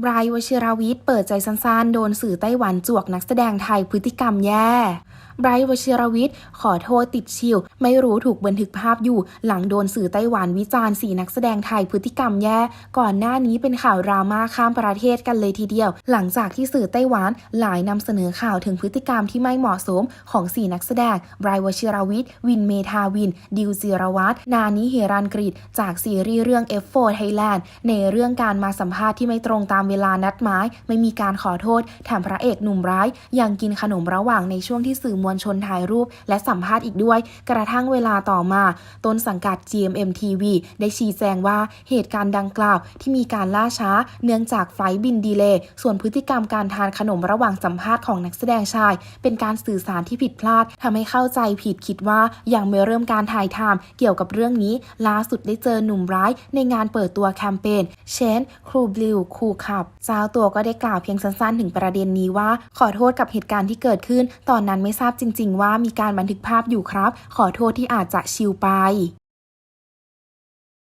ไบรท์วชิรวิทย์เปิดใจสั้นๆ โดนสื่อไต้หวันจวกนักแสดงไทยพฤติกรรมแย่ ไบรท์วชิรวิทย์ ขอโทษติดชิว ไม่รู้ถูกบันทึกภาพอยู่ หลังโดนสื่อไต้หวันวิจารณ์สีนักแสดงไทยพฤติกรรมแย่ ก่อนหน้านี้เป็นข่าวราม่าข้ามประเทศกันเลยทีเดียว หลังจากที่สื่อไต้หวันหลายนำเสนอข่าวถึงพฤติกรรมที่ไม่เหมาะสมของสีนักแสดงไบรท์วชิรวิทย์ วินเมทาวิน ดิวจิรวัตรนานิเฮรันกฤษจากซีรีส์เรื่อง F4 Thailand ในเรื่องการมาสัมภาษณ์ที่ไม่ตรงตามเวลานัดหมาย ไม่มีการขอโทษแถมพระเอกหนุ่มร้าย ยังกินขนมระหว่างในช่วงที่สื่อมวลชนถ่ายรูป และสัมภาษณ์อีกด้วย กระทั่งเวลาต่อมา ต้นสังกัด GMM TV ได้ชี้แจงว่าเหตุการณ์ดังกล่าวที่มีการล่าช้า เนื่องจากไฟล์บินดีเลย์ส่วนพฤติกรรมการทานขนมระหว่างสัมภาษณ์ของนักแสดงชาย เป็นการสื่อสารที่ผิดพลาดทำให้เข้าใจผิดคิดว่ายังไม่เริ่มการถ่ายทำเกี่ยวกับเรื่องนี้ล่าสุดได้เจอหนุ่มร้ายในงานเปิดตัวแคมเปญเชนครูบลิวคูขับเจ้าตัวก็ได้กล่าวเพียงสั้นๆ ถึงประเด็นนี้ว่า ขอโทษกับเหตุการณ์ที่เกิดขึ้น ตอนนั้นไม่ทราบจริง ๆ ว่ามีการบันทึกภาพอยู่ครับ ขอโทษที่อาจจะชิวไป